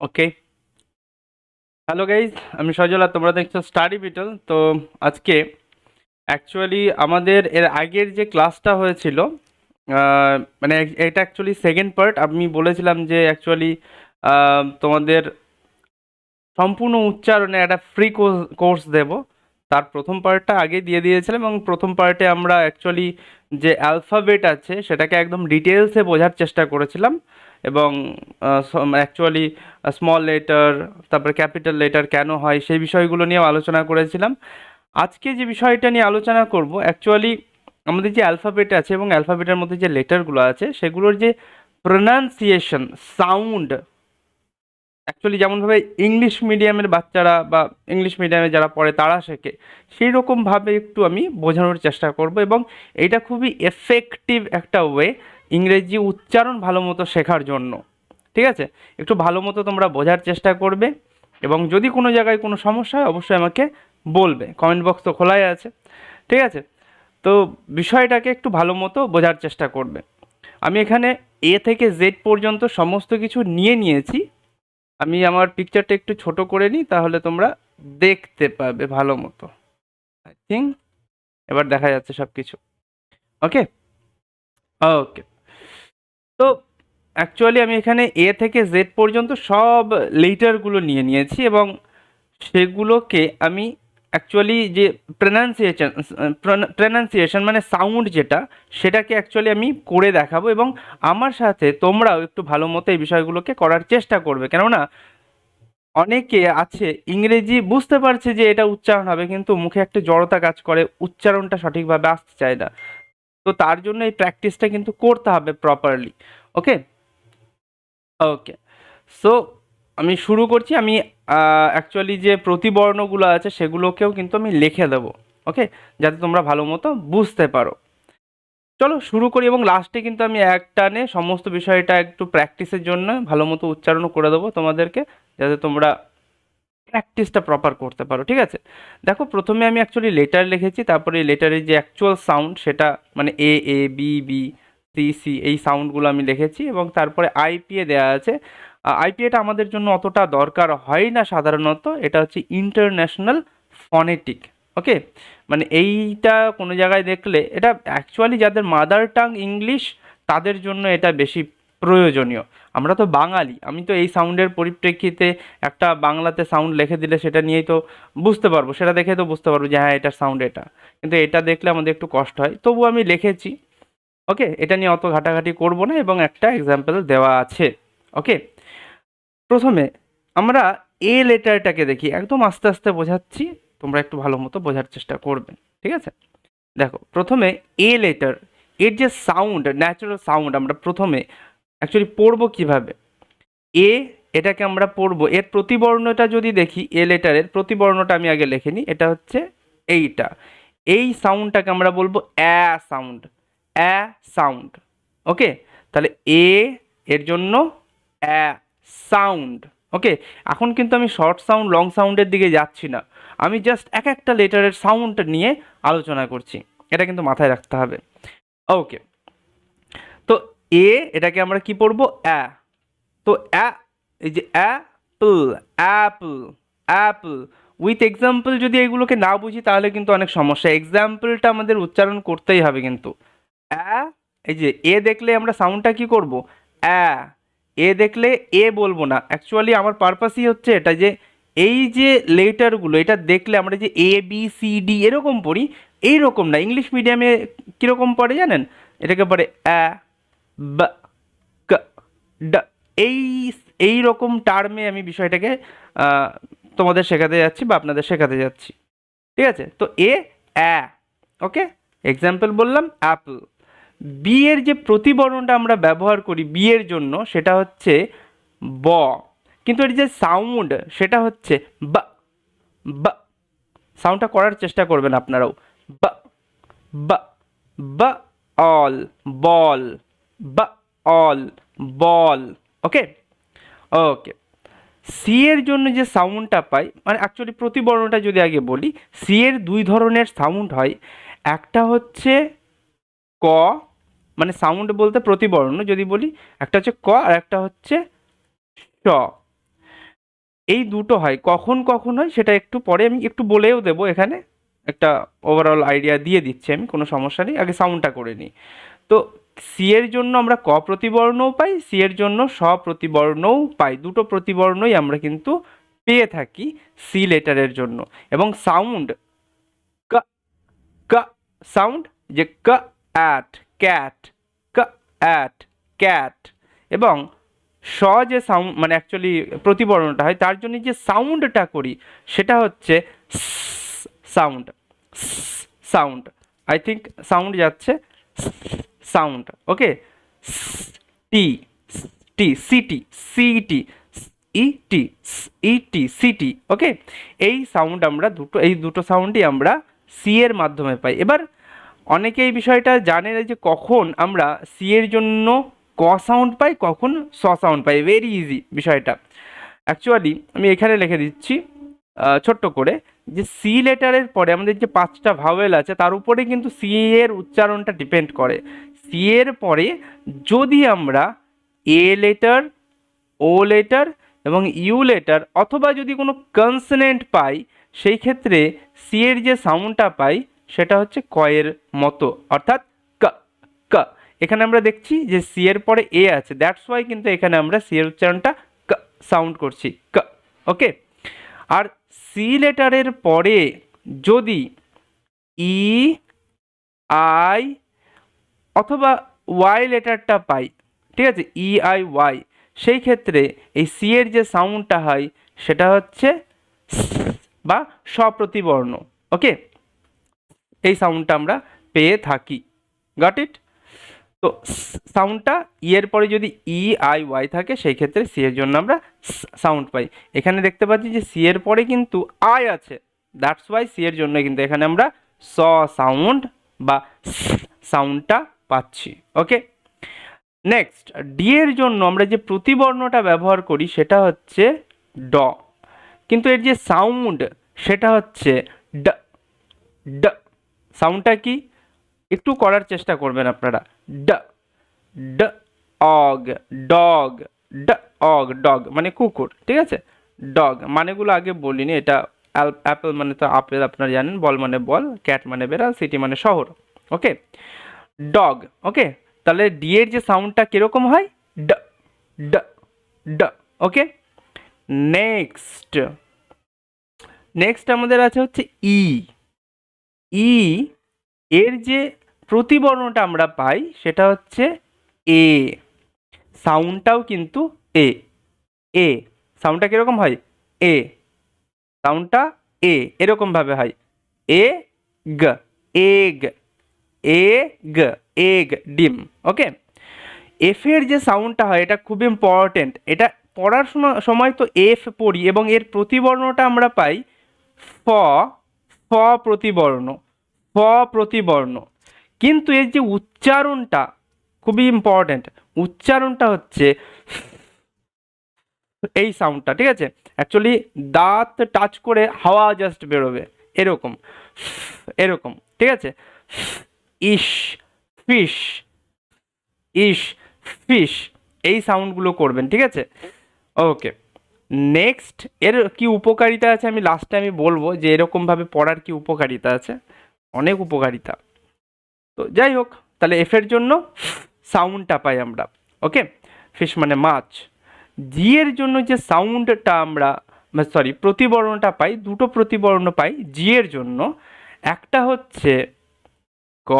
Okay hello guys আমি সজল তোমরা দেখছ স্টাডি বিটল তো আজকে অ্যাকচুয়ালি আমাদের এর আগের যে ক্লাসটা হয়েছিল মানে এটা অ্যাকচুয়ালি সেকেন্ড পার্ট আমি বলেছিলাম যে অ্যাকচুয়ালি তোমাদের সম্পূর্ণ উচ্চারণে একটা ফ্রি কোর্স দেব। তার প্রথম পার্টটা আগে দিয়ে দিয়েছিলাম এবং প্রথম পার্টে আমরা অ্যাকচুয়ালি যে অ্যালফাবেট আছে, সেটাকে একদম ডিটেলসে বোঝার চেষ্টা করেছিলাম। এবং অ্যাকচুয়ালি স্মল লেটার তারপরে ক্যাপিটাল লেটার কেন হয়, সেই বিষয়গুলো নিয়েও আলোচনা করেছিলাম। আজকে যে বিষয়টা নিয়ে আলোচনা করব অ্যাকচুয়ালি আমাদের যে অ্যালফাবেট আছে এবং অ্যালফাবেটের মধ্যে যে লেটারগুলো আছে, সেগুলোর যে প্রোনাউন্সিয়েশন সাউন্ড অ্যাকচুয়ালি যেমনভাবে ইংলিশ মিডিয়ামের বাচ্চারা বা ইংলিশ মিডিয়ামে যারা পড়ে, তারা শেখে সেই রকমভাবে একটু আমি বোঝানোর চেষ্টা করব এবং এটা খুবই এফেক্টিভ একটা ওয়ে ইংরেজি উচ্চারণ ভালো মতো শেখার জন্য, ঠিক আছে? একটু ভালো মতো তোমরা বোঝার চেষ্টা করবে এবং যদি কোনো জায়গায় কোনো সমস্যা হয়, অবশ্যই আমাকে বলবে। কমেন্ট বক্স তো খোলাই আছে, ঠিক আছে? তো বিষয়টাকে একটু ভালো মতো বোঝার চেষ্টা করবে। আমি এখানে এ থেকে জেড পর্যন্ত সমস্ত কিছু নিয়ে নিয়েছি। আমি আমার পিকচারটা একটু ছোট করে নিই, তাহলে তোমরা দেখতে পাবে ভালো মতো। আই থিঙ্ক এবার দেখা যাচ্ছে সব কিছু ওকে ওকে তো অ্যাকচুয়ালি আমি এখানে এ থেকে জেড পর্যন্ত সব লেটারগুলো নিয়ে নিয়েছি এবং সেগুলোকে আমি অ্যাকচুয়ালি যে প্রনাউন্সিয়েশন প্রনাউন্সিয়েশন মানে সাউন্ড যেটা, সেটাকে অ্যাকচুয়ালি আমি করে দেখাবো এবং আমার সাথে তোমরাও একটু ভালো মতো এই বিষয়গুলোকে করার চেষ্টা করবে। কেননা অনেকে আছে, ইংরেজি বুঝতে পারছে যে এটা উচ্চারণ হবে কিন্তু মুখে একটা জড়তা কাজ করে, উচ্চারণটা সঠিকভাবে আসতে চায় না। তো তার জন্য এই প্র্যাকটিসটা কিন্তু করতে হবে প্রপারলি ওকে ওকে সো আমি শুরু করছি, আমি অ্যাকচুয়ালি যে প্রতিবর্ণগুলো আছে সেগুলোকেও কিন্তু আমি লিখে দেবো ওকে যাতে তোমরা ভালো মতো বুঝতে পারো। চলো শুরু করি এবং লাস্টে কিন্তু আমি এক টানে সমস্ত বিষয়টা একটু প্র্যাকটিসের জন্য ভালো মতো উচ্চারণও করে দেবো তোমাদেরকে, যাতে তোমরা প্র্যাকটিসটা প্রপার করতে পারো, ঠিক আছে? দেখো, প্রথমে আমি অ্যাকচুয়ালি লেটার লিখেছি, তারপরে লেটারের যে অ্যাকচুয়াল সাউন্ড সেটা মানে A A B B C C এই সাউন্ডগুলো আমি লিখেছি এবং তারপরে আইপিএ দেওয়া আছে। আইপিএটা আমাদের জন্য অতটা দরকার হয় না সাধারণত, এটা হচ্ছে ইন্টারন্যাশনাল ফনেটিক ওকে মানে এইটা কোনো জায়গায় দেখলে, এটা অ্যাকচুয়ালি যাদের মাদার টাং ইংলিশ তাদের জন্য এটা বেশি প্রয়োজনীয়। আমরা তো বাঙালি, আমি তো এই সাউন্ডের পরিপ্রেক্ষিতে একটা বাংলাতে সাউন্ড লিখে দিলে সেটা নিয়েই তো বুঝতে পারব, সেটা দেখে তো বুঝতে পারব যে হ্যাঁ এটার সাউন্ড এটা। কিন্তু এটা দেখলে আমাদের একটু কষ্ট হয়। তবু আমি লিখেছি, ওকে? এটা নিয়ে অত ঘাটাঘাটি করব না এবং একটা এক্সাম্পল দেওয়া আছে, ওকে? প্রথমে আমরা এ লেটারটাকে দেখি, একদম আস্তে আস্তে বোঝাচ্ছি, তোমরা একটু ভালো মতো বোঝার চেষ্টা করবে, ঠিক আছে? দেখো, প্রথমে এ লেটার এর যে সাউন্ড ন্যাচারাল সাউন্ড আমরা প্রথমে অ্যাকচুয়ালি পড়ব কীভাবে? এ এটাকে আমরা পড়ব। এর প্রতিবর্ণটা যদি দেখি এ লেটারের প্রতিবর্ণটা আমি আগে লিখে নিই। এটা হচ্ছে এইটা। এই সাউন্ডটাকে আমরা বলব অ্যা সাউন্ড অ্যা সাউন্ড ওকে তাহলে এ এর জন্য অ্যা সাউন্ড ওকে এখন কিন্তু আমি শর্ট সাউন্ড লং সাউন্ডের দিকে যাচ্ছি না। আমি জাস্ট এক একটা লেটারের সাউন্ড নিয়ে আলোচনা করছি। এটা কিন্তু মাথায় রাখতে হবে। ওকে তো এ, এটাকে আমরা কি পড়ব? অ্যা। তো অ্যা, এই যে apple apple apple. With example যদি এগুলোকে না বুঝি তাহলে কিন্তু অনেক সমস্যা। এক্সাম্পলটা আমাদের উচ্চারণ করতেই হবে কিন্তু। অ্যা, এই যে এ দেখলে আমরা সাউন্ডটা কি করব? অ্যা। এ দেখলে এ বলব না। অ্যাকচুয়ালি আমার পারপাসই হচ্ছে এটা যে এই যে লেটারগুলো, এটা দেখলে আমরা যে এ, বি, সি, ডি এরকম পড়ি এই রকম না। ইংলিশ মিডিয়ামে কীরকম পড়ে জানেন? এটাকে পড়ে অ্যা। এই এই রকম টার্মে আমি বিষয়টাকে তোমাদের শেখাতে যাচ্ছি বা আপনাদের শেখাতে যাচ্ছি। ঠিক আছে? তো এ, অ্যা, ওকে? এক্সাম্পল বললাম অ্যাপল বি এর যে প্রতিবর্ণটা আমরা ব্যবহার করি বি এর জন্য, সেটা হচ্ছে ব। কিন্তু এর যে সাউন্ড সেটা হচ্ছে বা বা। সাউন্ডটা করার চেষ্টা করবেন আপনারাও। বা বা বা অল বল বা অল বল ওকে ওকে সি এর জন্য যে সাউন্ডটা পাই মানে অ্যাকচুয়ালি প্রতিবর্ণটা যদি আগে বলি সি এর দুই ধরনের সাউন্ড হয়। একটা হচ্ছে ক মানে সাউন্ড বলতে প্রতিবর্ণ, যদি বলি, একটা হচ্ছে ক আর একটা হচ্ছে স এই দুটো হয়। কখন কখন হয়, সেটা একটু পরে আমি একটু বলেও দেবো এখানে। একটা ওভারঅল আইডিয়া দিয়ে দিচ্ছি আমি, কোনো সমস্যা নেই। আগে সাউন্ডটা করে নিই। তো সি এর জন্য আমরা ক প্রতিবর্ণও পাই সি এর জন্য স প্রতিবর্ণও পাই। দুটো প্রতিবর্ণই আমরা কিন্তু পেয়ে থাকি সি লেটারের জন্য। এবং সাউন্ড ক ক সাউন্ড যে ক অ্যাট ক্যাট ক অ্যাট ক্যাট এবং স যে সাউন্ড মানে অ্যাকচুয়ালি প্রতিবর্ণটা হয়, তার জন্য যে সাউন্ডটা করি, সেটা হচ্ছে sound sound I think sound যাচ্ছে sound okay T T C T C T E T E T C T okay এই সাউন্ড আমরা দুটো, এই দুটো সাউন্ডই আমরা সি এর মাধ্যমে পাই। এবার অনেকে এই বিষয়টা জানে না যে কখন আমরা সি এর জন্য ক সাউন্ড পাই, কখন স সাউন্ড পাই। ভেরি ইজি বিষয়টা। অ্যাকচুয়ালি আমি এখানে লিখে দিচ্ছি ছোট্ট করে, যে সি লেটারের পরে আমাদের যে পাঁচটা ভাওয়েল আছে, তার উপরে কিন্তু সি এর উচ্চারণটা ডিপেন্ড করে। সি এর পরে যদি আমরা এ লেটার ও লেটার এবং ইউ লেটার অথবা যদি কোনো কনসনেন্ট পাই, সেই ক্ষেত্রে সি এর যে সাউন্ডটা পাই, সেটা হচ্ছে কয়ের মতো। অর্থাৎ ক ক। এখানে আমরা দেখছি যে সি এর পরে এ আছে। দ্যাটস ওয়াই কিন্তু এখানে আমরা সি এর উচ্চারণটা ক সাউন্ড করছি। ক ওকে আর সি লেটারের পরে যদি ই আই অথবা ওয়াই লেটারটা পাই, ঠিক আছে? ই আই ওয়াই সেই ক্ষেত্রে এই সি এর যে সাউন্ডটা হয়, সেটা হচ্ছে বা স্বপ্রতিবর্ণ ওকে এই সাউন্ডটা আমরা পেয়ে থাকি। গট ইট তো সাউন্ডটা ই এর পরে যদি ই আই ওয়াই থাকে, সেই ক্ষেত্রে সি এর জন্য আমরা সাউন্ড পাই। এখানে দেখতে পাচ্ছি যে সি এর পরে কিন্তু আই আছে। দ্যাটস ওয়াই সি এর জন্য কিন্তু এখানে আমরা স সাউন্ড বা সাউন্ডটা পাচ্ছি ওকে নেক্সট ডি এর জন্য আমরা যে প্রতিবর্ণটা ব্যবহার করি সেটা হচ্ছে ড। কিন্তু এর যে সাউন্ড সেটা হচ্ছে ড। ড। সাউন্ডটা কি? একটু করার চেষ্টা করবেন আপনারা। ড। ড। অগ। ডগ। ড। অগ। ডগ। মানে কুকুর, ঠিক আছে? ডগ। মানেগুলো আগে বলিনি, এটা অ্যাপেল মানে তো আপেল আপনারা জানেন, বল মানে বল, ক্যাট মানে বেড়াল, সিটি মানে শহর ওকে ডগ, ওকে? তাহলে ডি এর যে সাউন্ডটা কীরকম হয়? ড ড ড, ওকে? নেক্সট নেক্সট আমাদের আছে হচ্ছে ই। ই এর যে প্রতিবর্ণটা আমরা পাই সেটা হচ্ছে এ। সাউন্ডটাও কিন্তু এ। এ, সাউন্ডটা কীরকম হয়? এ। সাউন্ডটা এ, এরকমভাবে হয়। এ, গ, এগ। এ গ এগ, ডিম ওকে এফ এর যে সাউন্ডটা হয়, এটা খুব ইম্পর্টেন্ট এটা পড়ার সময় তো এফ পড়ি, এবং এর প্রতিবর্ণটা আমরা পাই ফ ফ প্রতিবর্ণ ফ প্রতিবর্ণ। কিন্তু এর যে উচ্চারণটা খুবই ইম্পর্ট্যান্ট উচ্চারণটা হচ্ছে এই সাউন্ডটা ঠিক আছে? অ্যাকচুয়ালি দাঁত টাচ করে হাওয়া জাস্ট বেরোবে। এরকম এরকম, ঠিক আছে? ইস ফিশ ইস ফিশ, এই সাউন্ডগুলো করবেন, ঠিক আছে? ওকে নেক্সট এর কি উপকারিতা আছে আমি লাস্টে আমি বলব যে এরকমভাবে পড়ার কি উপকারিতা আছে? অনেক উপকারিতা। তো যাই হোক, তাহলে এফের জন্য সাউন্ডটা পাই আমরা ওকে ফিশ মানে মাছ। জি এর জন্য যে সাউন্ডটা আমরা সরি প্রতিবর্ণটা পাই, দুটো প্রতিবর্ণ পাই জি এর জন্য। একটা হচ্ছে ক।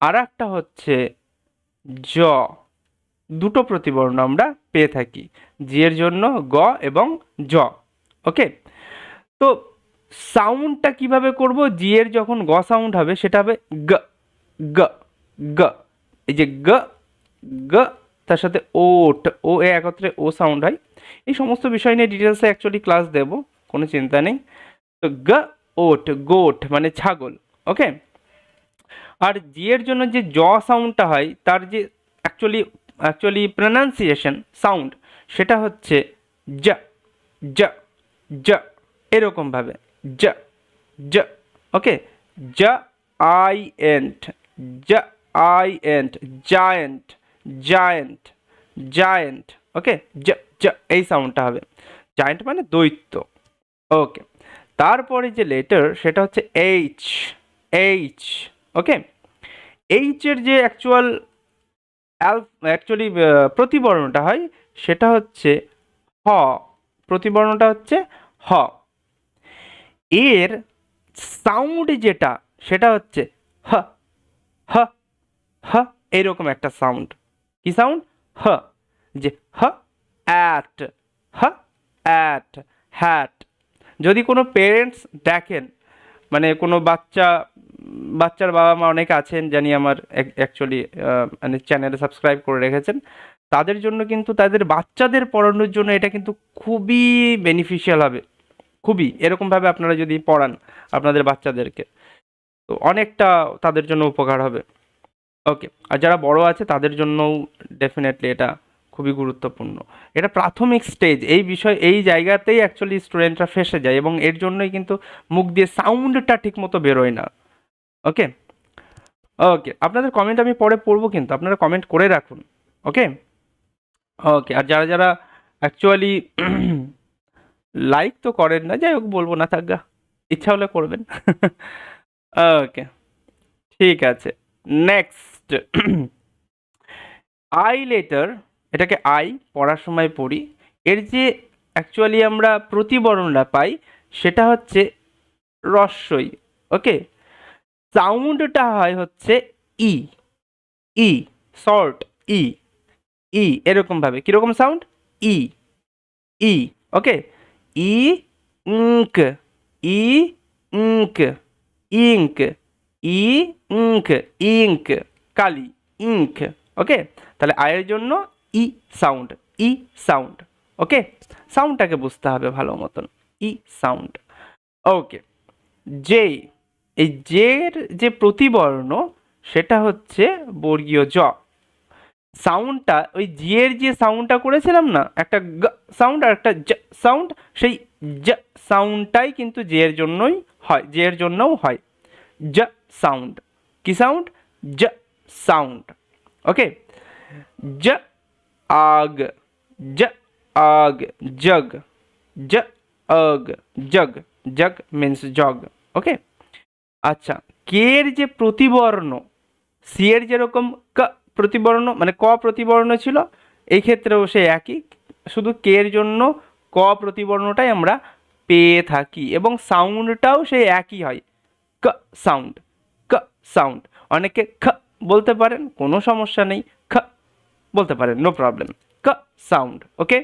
আর একটা হচ্ছে জ। দুটো প্রতিবর্ণ আমরা পেয়ে থাকি। জি এর জন্য গ এবং জ। ওকে? তো সাউন্ডটা কীভাবে করব? জি এর যখন গ সাউন্ড হবে, সেটা হবে গ গ গ। এই যে গ গ, তার সাথে ওট ও, এ একত্রে ও সাউন্ড হয়। এই সমস্ত বিষয় নিয়ে ডিটেলসে অ্যাকচুয়ালি ক্লাস দেব, কোনো চিন্তা নেই। তো গ ওট গোট মানে ছাগল, ওকে? আর জি এর জন্য যে জ সাউন্ডটা হয়, তার যে অ্যাকচুয়ালি অ্যাকচুয়ালি প্রনাউন্সিয়েশন সাউন্ড সেটা হচ্ছে জ জ জ, এরকমভাবে, জ জ ওকে জ, আই, এন্ট, জ, I, ant, giant giant giant okay জ জ, এই সাউন্ডটা হবে। জায়েন্ট মানে দৈত্য ওকে তারপরে যে লেটার সেটা হচ্ছে এইচ এইচ ওকে এইচের যে অ্যাকচুয়াল অ্যাল অ্যাকচুয়ালি প্রতিবর্ণটা হয়, সেটা হচ্ছে হ। প্রতিবর্ণটা হচ্ছে হ। এর সাউন্ড যেটা, সেটা হচ্ছে হ। হ। হ। এরকম একটা সাউন্ড কি সাউন্ড হ। যে হ অ্যাট হ অ্যাট হ্যাট যদি কোনো পেরেন্টস দেখেন মানে কোনো বাচ্চা বাচ্চার বাবা মা অনেকে আছেন জানি আমার অ্যাকচুয়ালি মানে চ্যানেলে সাবস্ক্রাইব করে রেখেছেন। তাদের জন্য কিন্তু তাদের বাচ্চাদের পড়ানোর জন্য এটা কিন্তু খুবই বেনিফিশিয়াল হবে। খুবই। এরকমভাবে আপনারা যদি পড়ান আপনাদের বাচ্চাদেরকে, তো অনেকটা তাদের জন্য উপকার হবে। ওকে আর যারা বড় আছে তাদের জন্যও ডেফিনেটলি এটা খুবই গুরুত্বপূর্ণ। এটা প্রাথমিক স্টেজ এই বিষয়, এই জায়গাতেই অ্যাকচুয়ালি স্টুডেন্টরা ফেসে যায় এবং এর জন্যই কিন্তু মুখ দিয়ে সাউন্ডটা ঠিক মতো বেরোয় না। ওকে ওকে আপনাদের কমেন্ট আমি পরে পড়ব কিন্তু, আপনারা কমেন্ট করে রাখুন। ওকে ওকে আর যারা যারা অ্যাকচুয়ালি লাইক তো করেন না, যাই হোক, বলব না থাকগা ইচ্ছা হলে করবেন। ওকে ঠিক আছে। নেক্সট আই লেটার এটাকে আই পড়ার সময় পড়ি। এর যে অ্যাকচুয়ালি আমরা প্রতিবর্ণটা পাই, সেটা হচ্ছে রস্যই। ওকে সাউন্ডটা হয় হচ্ছে ই ই শর্ট ই ই, এরকমভাবে। কীরকম সাউন্ড? ই ই, ওকে? ই ইঙ্ক ই ইঙ্ক ইঙ্ক, ই ইঙ্ক ইঙ্ক, কালি, ইঙ্ক, ওকে? তাহলে আয়ের জন্য ই সাউন্ড ই সাউন্ড, ওকে? সাউন্ডটাকে বুঝতে হবে ভালো মতন, ই সাউন্ড, ওকে? জে এই জের যে প্রতিবর্ণ, সেটা হচ্ছে বর্গীয় জ। সাউন্ডটা ওই জিয়ের যে সাউন্ডটা করেছিলাম না, একটা গ সাউন্ড আর একটা জ সাউন্ড সেই জ সাউন্ডটাই কিন্তু জের জন্যই হয় জের জন্যও হয়। জ সাউন্ড কি সাউন্ড জ সাউন্ড ওকে জ আগ। জ আগ। জগ। জ অগ jug. Jug means jug okay আচ্ছা কে এর যে প্রতিবর্ণ, সি এর যেরকম ক প্রতিবর্ণ মানে ক প্রতিবর্ণ ছিল, এই ক্ষেত্রেও সে একই। শুধু কে এর জন্য ক প্রতিবর্ণটাই আমরা পেয়ে থাকি এবং সাউন্ডটাও সে একই হয়। ক সাউন্ড ক সাউন্ড। অনেকে খ বলতে পারেন, কোনো সমস্যা নেই, খ বলতে পারেন, নো প্রবলেম। ক সাউন্ড, ওকে?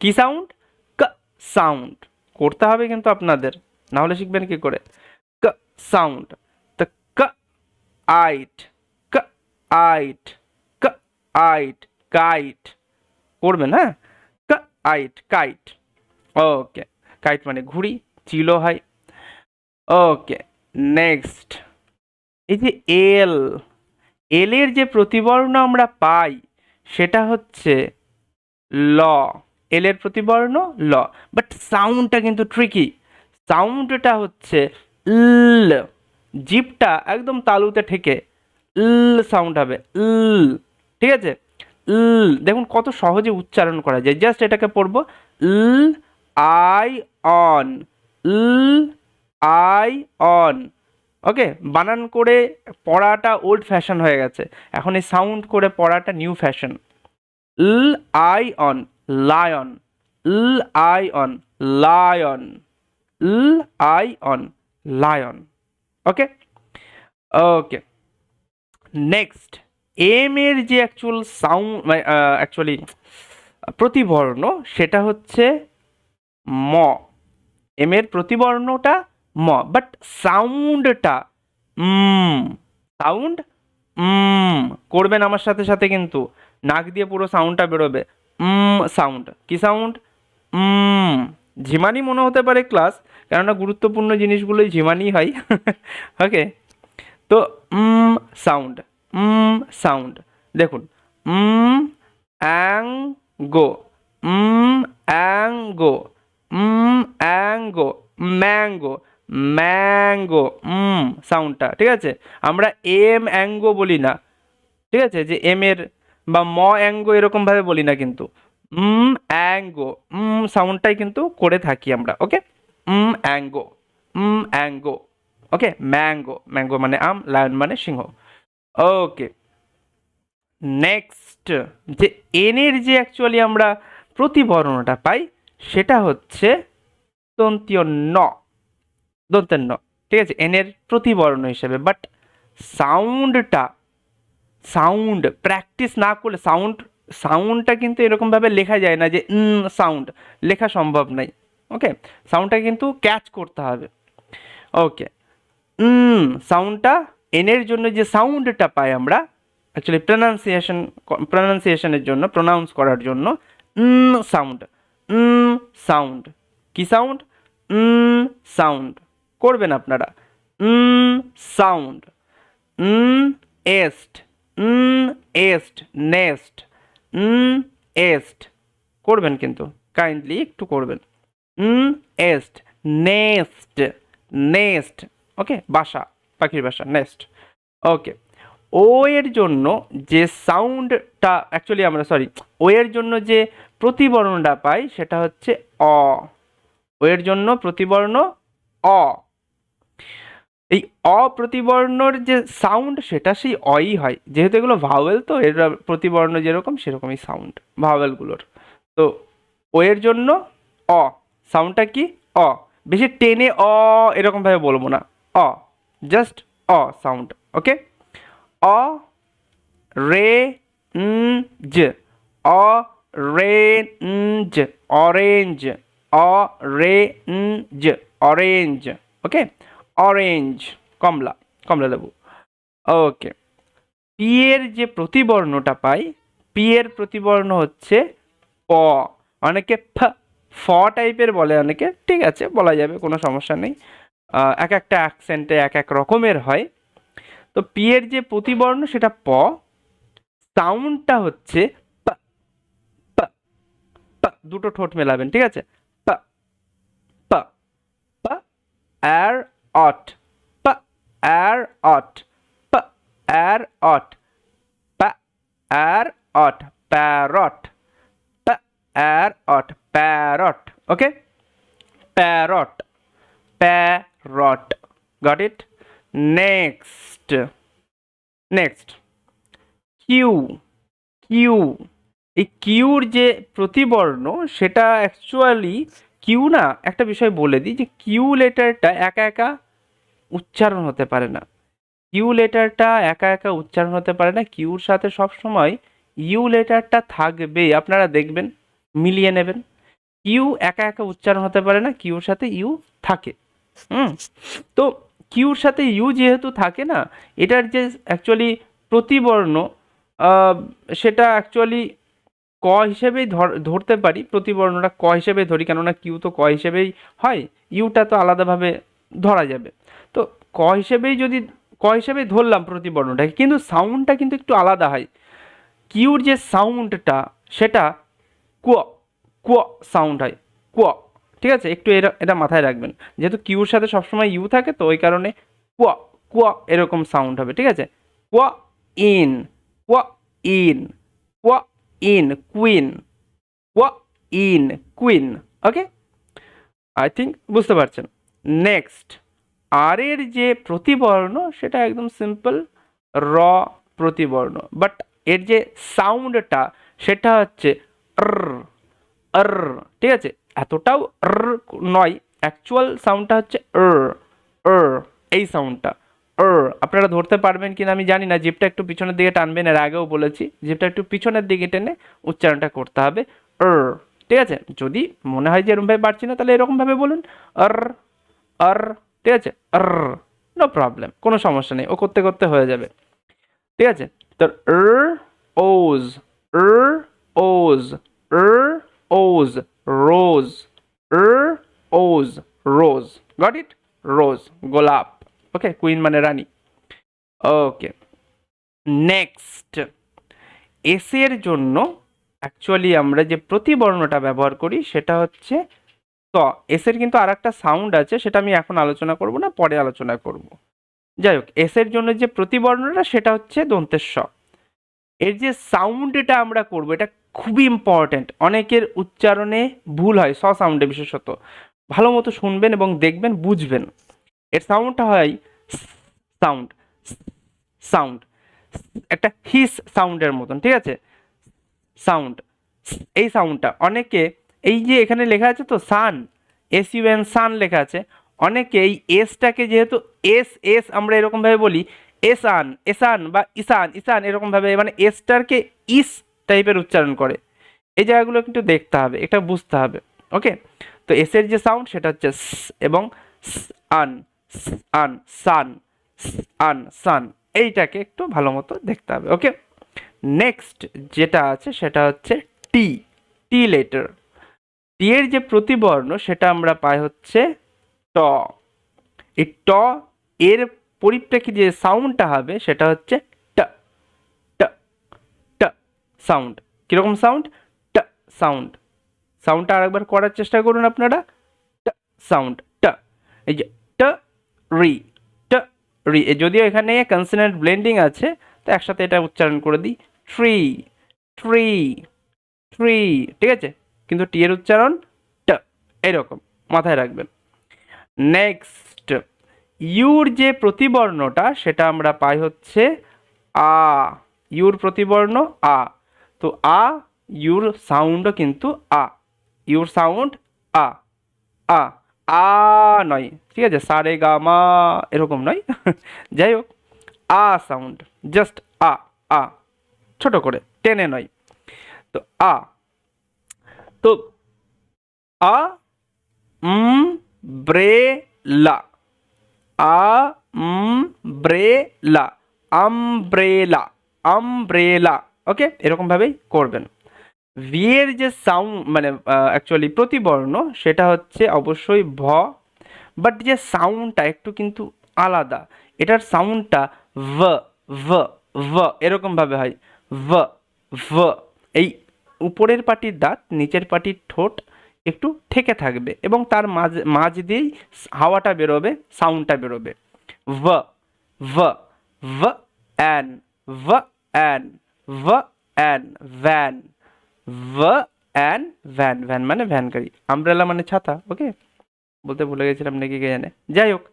কি সাউন্ড? ক সাউন্ড। করতে হবে কিন্তু আপনাদের, না হলে শিখবেন কি করে? ক সাউন্ড তো ক আইট ক আইট ক আইট কাইট করবেন হ্যাঁ? ক আইট কাইট ওকে কাইট মানে ঘুড়ি চিলো হয় ওকে নেক্সট এই যে এল এলের যে প্রতিবর্ণ আমরা পাই, সেটা হচ্ছে ল এলের প্রতিবর্ণ ল বাট সাউন্ডটা কিন্তু ট্রিকি সাউন্ডটা হচ্ছে ল। জিপটা একদম তালুতে ঠেকে ল সাউন্ড হবে, ল। ঠিক আছে? ল। দেখুন কত সহজে উচ্চারণ করা যায়। জাস্ট এটাকে পড়ব, L, I, on. L, I, on. Okay? বানান করে পড়াটা ওল্ড ফ্যাশন হয়ে গেছে। এখন এই সাউন্ড করে পড়াটা new fashion L, I, on. Lion. L, I, on. Lion. L, I, on. Lion okay okay next M এর যে অ্যাকচুয়াল সাউন্ড অ্যাকচুয়ালি প্রতিবর্ণ, সেটা হচ্ছে ম। এম এর প্রতিবর্ণটা ম বাট সাউন্ডটা সাউন্ড করবেন আমার সাথে সাথে কিন্তু। নাক দিয়ে পুরো সাউন্ডটা বেরোবে। সাউন্ড কি সাউন্ড ঝিমানি মনে হতে পারে ক্লাস কেননা গুরুত্বপূর্ণ জিনিসগুলোই ঝিমানি হয়। ওকে তো সাউন্ড সাউন্ড দেখুন অ্যাং, গো অ্যাঙ্গো অ্যাঙ্গো ম্যাঙ্গো ম্যাঙ্গো সাউন্ডটা ঠিক আছে? আমরা এম, অ্যাঙ্গো বলি না, ঠিক আছে? যে এম এর বা ম, অ্যাঙ্গো এরকমভাবে বলি না কিন্তু। উম অ্যাঙ্গো উম সাউন্ডটাই কিন্তু করে থাকি আমরা ওকে উম অ্যাঙ্গো উম অ্যাঙ্গো ওকে ম্যাঙ্গো ম্যাঙ্গো মানে আম লায়ন মানে সিংহ ওকে নেক্সট যে এনের যে অ্যাকচুয়ালি আমরা প্রতিবর্ণটা পাই, সেটা হচ্ছে দন্তীয় ন, দন্তের ন, ঠিক আছে? এনের প্রতিবর্ণ হিসেবে বাট সাউন্ডটা সাউন্ড প্র্যাকটিস না করলে সাউন্ড সাউন্ডটা কিন্তু এরকমভাবে লেখা যায় না যে সাউন্ড। লেখা সম্ভব নাই, ওকে? সাউন্ডটা কিন্তু ক্যাচ করতে হবে, ওকে? সাউন্ডটা এনের জন্য যে সাউন্ডটা পাই আমরা অ্যাকচুয়ালি প্রনাউন্সিয়েশন প্রনাউন্সিয়েশনের জন্য প্রনাউন্স করার জন্য সাউন্ড। সাউন্ড। কি সাউন্ড? সাউন্ড। করবেন আপনারা। সাউন্ড। এস্ট। এস্ট। নেস্ট। এস্ট করবেন কিন্তু। কাইন্ডলি একটু করবেন। এস্ট নেস্ট। নেস্ট। ওকে? বাসা। পাখির বাসা। নেস্ট। ওকে। ও এর জন্য যে সাউন্ডটা অ্যাকচুয়ালি আমরা সরি ও এর জন্য যে প্রতিবর্ণটা পাই, সেটা হচ্ছে অ। ও এর জন্য প্রতিবর্ণ অ। এই অপ্রতিবর্ণর যে সাউন্ড সেটা সেই অই হয়। যেহেতু এগুলো ভাওয়েল তো, এর প্রতিবর্ণ যেরকম সেরকমই সাউন্ড ভাওয়েলগুলোর তো ও এর জন্য অ। সাউন্ডটা কি? অ। বেশি টেনে অ এরকমভাবে বলব না। অ। জাস্ট অ সাউন্ড ওকে অ, রে জ। অ, রে জ। অরেঞ্জ অ, রে জ। অরেঞ্জ ওকে অরেঞ্জ, কমলা কমলা লেবু। ওকে পি এর যে প্রতিবর্ণটা পাই পি এর প্রতিবর্ণ হচ্ছে প। অনেকে ফ ফ টাইপের বলে অনেকে, ঠিক আছে, বলা যাবে, কোনো সমস্যা নেই। এক একটা অ্যাকসেন্টে এক এক রকমের হয়। তো পি এর যে প্রতিবর্ণ, সেটা প। সাউন্ডটা হচ্ছে দুটো ঠোঁট মেলাবেন, ঠিক আছে? প প প, আর অট প আর অট প আর অট প আর অট parrot P R ought parrot okay parrot parrot got it next next Q Q এই কিউর যে প্রতিবর্ণ, সেটা অ্যাকচুয়ালি কিউ না, একটা বিষয় বলে দিই যে কিউ লেটারটা একা একা উচ্চারণ হতে পারে না। কিউ লেটারটা একা একা উচ্চারণ হতে পারে না, কিউর সাথে সবসময় ইউ লেটারটা থাকবে, আপনারা দেখবেন, মিলিয়ে নেবেন। কিউ একা একা উচ্চারণ হতে পারে না, কিউর সাথে ইউ থাকে। হুম, তো কিউর সাথে ইউ যেহেতু থাকে না, এটার যে অ্যাকচুয়ালি প্রতিবর্ণ সেটা অ্যাকচুয়ালি ক হিসেবেই ধর- ধরতে পারি, প্রতিবর্ণটা ক হিসেবে ধরি, কেননা কিউ তো ক হিসেবেই হয়, ইউটা তো আলাদাভাবে ধরা যাবে। তো ক হিসেবেই যদি, ক হিসেবেই ধরলাম প্রতিবর্ণটাকে, কিন্তু সাউন্ডটা কিন্তু একটু আলাদা হয়। কিউর যে সাউন্ডটা, সেটা কুয় কুয় সাউন্ড হয় কুয় ঠিক আছে? একটু এটা এটা মাথায় রাখবেন। যেহেতু কিউর সাথে সবসময় ইউ থাকে, তো ওই কারণে কুয়া কুয়া এরকম সাউন্ড হবে। ঠিক আছে? কুয়া ইন কুয়া ইন কুয়া ইন কুইন কুয়া ইন কুইন ওকে আই থিঙ্ক বুঝতে পারছেন. নেক্সট আর এর যে প্রতিবর্ণ, সেটা একদম সিম্পল র প্রতিবর্ণ. বাট এর যে সাউন্ডটা সেটা হচ্ছে আর ঠিক আছে? এতটাও নয় অ্যাকচুয়াল সাউন্ডটা হচ্ছে আর এই সাউন্ডটা আর আপনারা ধরতে পারবেন কিনা আমি জানি না, জিপটা একটু পিছনের দিকে টানবেন, এর আগেও বলেছি, জিপটা একটু পিছনের দিকে টেনে উচ্চারণটা করতে হবে আর ঠিক আছে? যদি মনে হয় যে এরকমভাবে পারছি না, তাহলে এরকমভাবে বলুন আর আর ঠিক আছে? আর নো প্রবলেম কোনো সমস্যা নেই, ও করতে করতে হয়ে যাবে, ঠিক আছে? তো আর ওজ আর ওজ আর ওজ রোজ আর ওজ রোজ গট ইট রোজ গোলাপ ওকে কুইন মানে রানী। ওকে নেক্সট এসের জন্য অ্যাকচুয়ালি আমরা যে প্রতিবর্ণটা ব্যবহার করি, সেটা হচ্ছে ত এসের কিন্তু আর একটা সাউন্ড আছে, সেটা আমি এখন আলোচনা করব না, পরে আলোচনা করব। যাই হোক এসের জন্য যে প্রতিবর্ণটা, সেটা হচ্ছে দন্তের স এর যে সাউন্ডটা আমরা করব, এটা খুবই ইম্পর্ট্যান্ট অনেকের উচ্চারণে ভুল হয়, স সাউন্ডে বিশেষত। ভালো মতো শুনবেন এবং দেখবেন, বুঝবেন। এর সাউন্ডটা হয় সাউন্ড সাউন্ড একটা হিস সাউন্ডের মতন, ঠিক আছে? সাউন্ড এই সাউন্ডটা অনেকে এই যে এখানে লেখা আছে তো sun S U N sun লেখা আছে। অনেকে এই এসটাকে যেহেতু এস এস আমরা এরকমভাবে বলি এসান এসান বা ইসান ইসান এরকমভাবে মানে এসটারকে ইস টাইপের উচ্চারণ করে। এই জায়গাগুলো কিন্তু দেখতে হবে, এটা বুঝতে হবে ওকে তো এসের যে সাউন্ড সেটা হচ্ছে এবং আন আন, সান আন, সান, এইটাকে একটু ভালো মতো দেখতে হবে, ওকে? নেক্সট যেটা আছে সেটা হচ্ছে টি টি লেটার। টি এর যে প্রতিবর্ণ সেটা আমরা পাই হচ্ছে ট। এই ট এর পরিপ্রেক্ষিতে যে সাউন্ডটা হবে সেটা হচ্ছে ট ট ট সাউন্ড কীরকম সাউন্ড ট সাউন্ড সাউন্ডটা আরেকবার করার চেষ্টা করুন আপনারা। ট সাউন্ড ট। এই যে ট রি, ট, রি। যদিও এখানে কনসোনেন্ট ব্লেন্ডিং আছে, তো একসাথে এটা উচ্চারণ করে দিই। ট্রি ট্রি ট্রি, ঠিক আছে? কিন্তু টি এর উচ্চারণ ট, এরকম, মাথায় রাখবেন। নেক্সট, ইউর যে প্রতিবর্ণটা, সেটা আমরা পাই হচ্ছে আ। ইউর প্রতিবর্ণ আ। তো আ, ইউর সাউন্ডও কিন্তু আ। ইউর সাউন্ড আ। আ। আ নয়, ঠিক আছে? সারে গা মা, এরকম নয়? যাই হোক, আ সাউন্ড জাস্ট আ আ, ছোট করে, টেনে নয়। তো আ তো আ, উম ব্রেলা আ, উম ব্রেলা আমব্রেলা আমব্রেলা ওকে এরকমভাবেই করবেন। ভি এর যে সাউন্ড মানে অ্যাকচুয়ালি প্রতিবর্ণ, সেটা হচ্ছে অবশ্যই ভ বাট যে সাউন্ডটা একটু কিন্তু আলাদা। এটার সাউন্ডটা ভ ভ ভ এরকমভাবে হয়। ভ ভ এই উপরের পাটির দাঁত, নিচের পাটির ঠোঁট একটু ঠেকে থাকবে এবং তার মাঝ মাঝ দিয়েই হাওয়াটা বেরোবে সাউন্ডটা বেরোবে। ভ ভ ভ অ্যান ভ অ্যান ভ অ্যান ভ্যান ভ অ্যান ভ্যান ভ্যান মানে ভ্যান গাড়ি। আমব্রেলা মানে ছাতা ওকে বলতে ভুলে গেছিলাম নাকি কে জানে। যাই হোক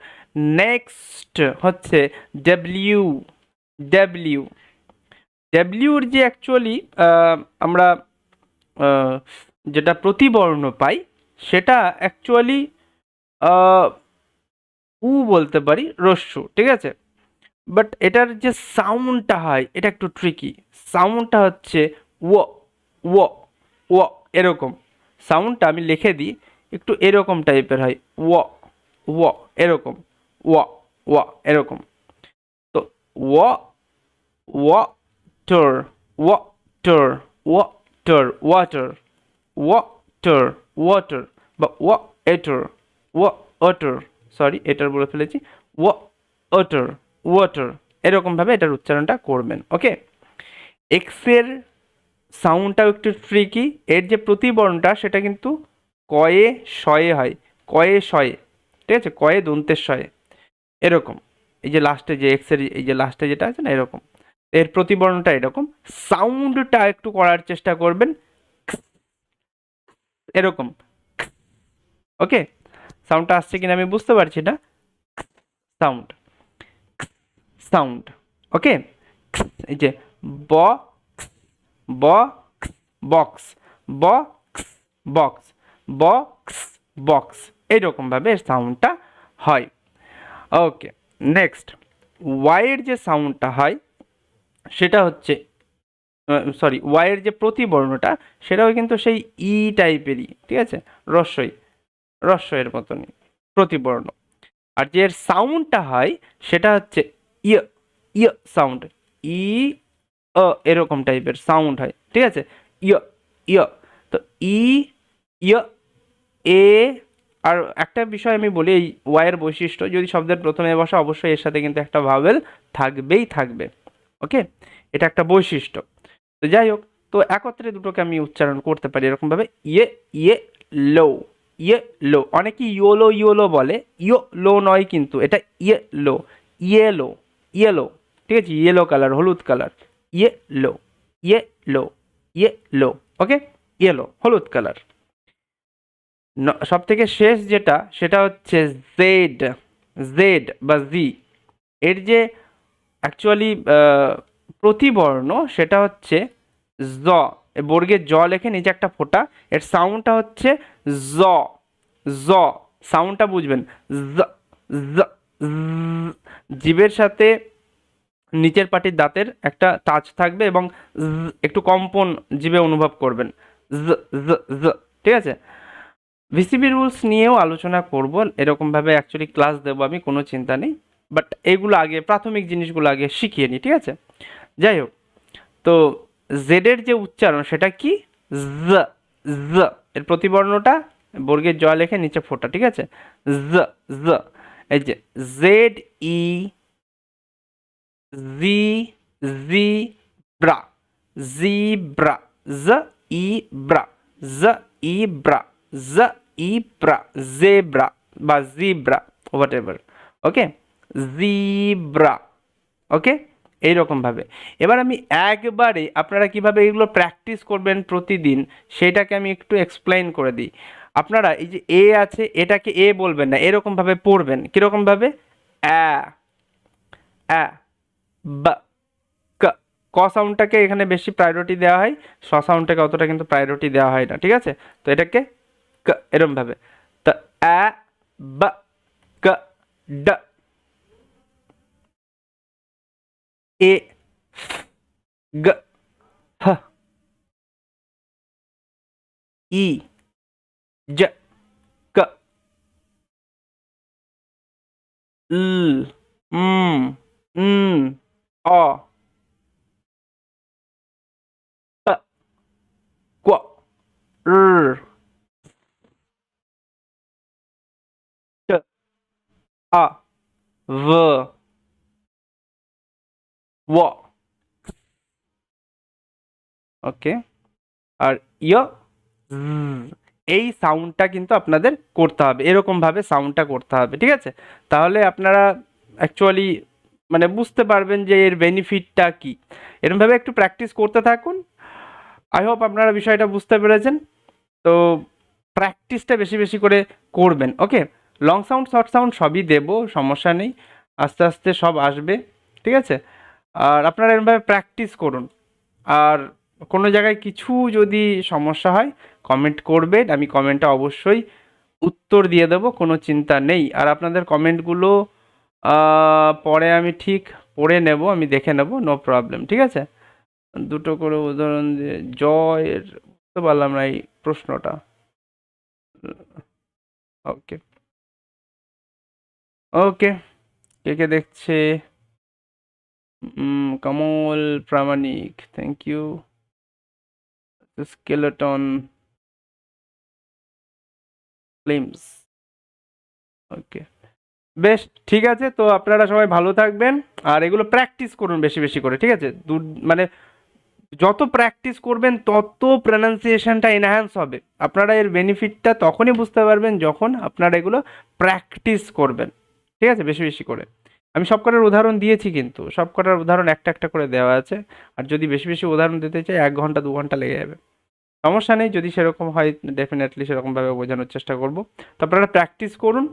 নেক্সট হচ্ছে ডব্লিউ ডাব্লিউ ডব্লিউর যে অ্যাকচুয়ালি আমরা যেটা প্রতিবর্ণ পাই, সেটা অ্যাকচুয়ালি উ বলতে পারি রস্যু, ঠিক আছে? বাট এটার যে সাউন্ডটা হয়, এটা একটু ট্রিকি সাউন্ডটা হচ্ছে ও। ও ও, এরকম। সাউন্ডটা আমি লিখে দিই, একটু এরকম টাইপের হয়। ও ও, এরকম। ও ও, এরকম। তো, ও ও টর ও টর ও water water water water water বা, ও এটোর ও ওয়াটার সরি এটার বলে ফেলেছি। ওয়াটার ওয়াটার এরকমভাবে এটার উচ্চারণটা করবেন ওকে এক্সের সাউন্ডটাও একটু ট্রিকি এর যে প্রতিবর্ণটা, সেটা কিন্তু কয়ে শয়ে হয়। কয়ে শয়ে ঠিক আছে? কয়ে দন্তের শয়ে এরকম। এই যে লাস্টে যে এক্সের এই যে লাস্টে যেটা আছে না, এরকম। এর প্রতিবর্ণটা এরকম। সাউন্ডটা একটু করার চেষ্টা করবেন। এরকম। ওকে? সাউন্ডটা আসছে কিনা আমি বুঝতে পারছি না। সাউন্ড। সাউন্ড। ওকে? এই যে ব ব box box box box box এইরকমভাবে এর সাউন্ডটা হয়। ওকে নেক্সট ওয়াইয়ের যে সাউন্ডটা হয়, সেটা হচ্ছে সরি ওয়াইয়ের যে প্রতিবর্ণটা, সেটাও কিন্তু সেই ই টাইপেরই ঠিক আছে? রস্যই রস্যের মতনই প্রতিবর্ণ। আর যে এর সাউন্ডটা হয়, সেটা হচ্ছে ইয় ইয় সাউন্ড ই অ এরকম টাইপের সাউন্ড হয়, ঠিক আছে? ইয় ইয় তো ই ইয় এ, আর একটা বিষয় আমি বলি, এই ওয়াইয়ের বৈশিষ্ট্য, যদি শব্দের প্রথমে বসা, অবশ্যই এর সাথে কিন্তু একটা ভাবেল থাকবেই থাকবে ওকে এটা একটা বৈশিষ্ট্য। তো যাই হোক, তো একত্রে দুটোকে আমি উচ্চারণ করতে পারি এরকমভাবে ইয়ে ইয়ে লো ইয়ে লো, অনেকে ইয়োলো ইয়োলো বলে ইয়ো লো নয় কিন্তু, এটা ইয়ে লো ইয়েলো ইয়েলো, ঠিক আছে? ইয়েলো কালার হলুদ কালার ইয়ে লো ইয়ে লো ইয়ে লো ওকে ইয়েলো হলুদ কালার সব থেকে শেষ যেটা, সেটা হচ্ছে জেড জেড বা জি এর যে অ্যাকচুয়ালি প্রতিবর্ণ, সেটা হচ্ছে জ। বর্গের জ লেখে নিচে একটা ফোঁটা, এর সাউন্ডটা হচ্ছে জ। জ সাউন্ডটা বুঝবেন। জ জ সাথে নিচের পাটির দাঁতের একটা টাচ থাকবে এবং একটু কম্পন জীবে অনুভব করবেন। জ জ জ ঠিক আছে? ভিসিবি রুলস নিয়েও আলোচনা করব, এরকমভাবে অ্যাকচুয়ালি ক্লাস দেবো আমি, কোনো চিন্তা নেই। বাট এগুলো আগে, প্রাথমিক জিনিসগুলো আগে শিখিয়ে নিই ঠিক আছে? যাই হোক, তো জেডের যে উচ্চারণ, সেটা কি? জ জ এর প্রতিবর্ণটা, বর্গের জ লেখে নিচে ফোটা, ঠিক আছে? জ জ এই যে জেড ই ব্রা জি ব্রা জ ই ব্রা জ ই ব্রা জ ই ব্রা জেব্রা বা zebra whatever okay zebra okay এইরকমভাবে। এবার আমি একবারে আপনারা কীভাবে এগুলো প্র্যাকটিস করবেন প্রতিদিন, সেটাকে আমি একটু এক্সপ্লেইন করে দিই। আপনারা এই যে এ আছে, এটাকে এ বলবেন না, এরকমভাবে পড়বেন। কীরকমভাবে? অ্যা অ্যা বা, ক সাউন্ডটাকে এখানে বেশি প্রায়োরিটি দেওয়া হয়, স সাউন্ডটাকে অতটা কিন্তু প্রায়োরিটি দেওয়া হয় না, ঠিক আছে? তো এটাকে ক এরমভাবে। তো, অ্যা, বা, ক, ড। এ, গ হ ই, জ, ক। ল, উম উম। অ। ক। র ট আ ও ওকে আর ইয় এই সাউন্ডটা কিন্তু আপনাদের করতে হবে। এরকমভাবে সাউন্ডটা করতে হবে। ঠিক আছে? তাহলে আপনারা অ্যাকচুয়ালি মানে বুঝতে পারবেন যে এর বেনিফিটটা কি। এরকমভাবে একটু প্র্যাকটিস করতে থাকুন। আই হোপ আপনারা বিষয়টা বুঝতে পেরেছেন। তো প্র্যাকটিসটা বেশি বেশি করে করবেন okay long sound short sound সবই দেবো, সমস্যা নেই। আস্তে আস্তে সব আসবে, ঠিক আছে? আর আপনারা এরকমভাবে প্র্যাকটিস করুন। আর কোনো জায়গায় কিছু যদি সমস্যা হয় কমেন্ট করবেন। আমি কমেন্টটা অবশ্যই উত্তর দিয়ে দেবো, কোনো চিন্তা নেই। আর আপনাদের কমেন্টগুলো পরে আমি ঠিক পড়ে নেব, আমি দেখে নেব নো প্রবলেম ঠিক আছে? দুটো করে উদাহরণ দিয়ে, জয়ের, বুঝতে পারলাম না এই প্রশ্নটা। ওকে। ওকে, কে কে দেখছে? Kamal Pramanik thank you Skeleton Films, okay. বেশ, ঠিক আছে, তো আপনারা সবাই ভালো থাকবেন। আর এগুলো প্র্যাকটিস করুন বেশি বেশি করে, ঠিক আছে? দু মানে যত প্র্যাকটিস করবেন, তত প্রনাউন্সিয়েশনটা এনহ্যান্স হবে। আপনারা এর বেনিফিটটা তখনই বুঝতে পারবেন যখন আপনারা এগুলো প্র্যাকটিস করবেন। ঠিক আছে? বেশি বেশি করে। আমি সব কটার উদাহরণ দিয়েছি কিন্তু, সব কটার উদাহরণ একটা একটা করে দেওয়া আছে। আর যদি বেশি বেশি উদাহরণ দিতে চাই, এক ঘণ্টা, দু ঘণ্টা লেগে যাবে। সমস্যা নেই, যদি সেরকম হয় ডেফিনেটলি সেরকমভাবে বোঝানোর চেষ্টা করব। তো আপনারা প্র্যাকটিস করুন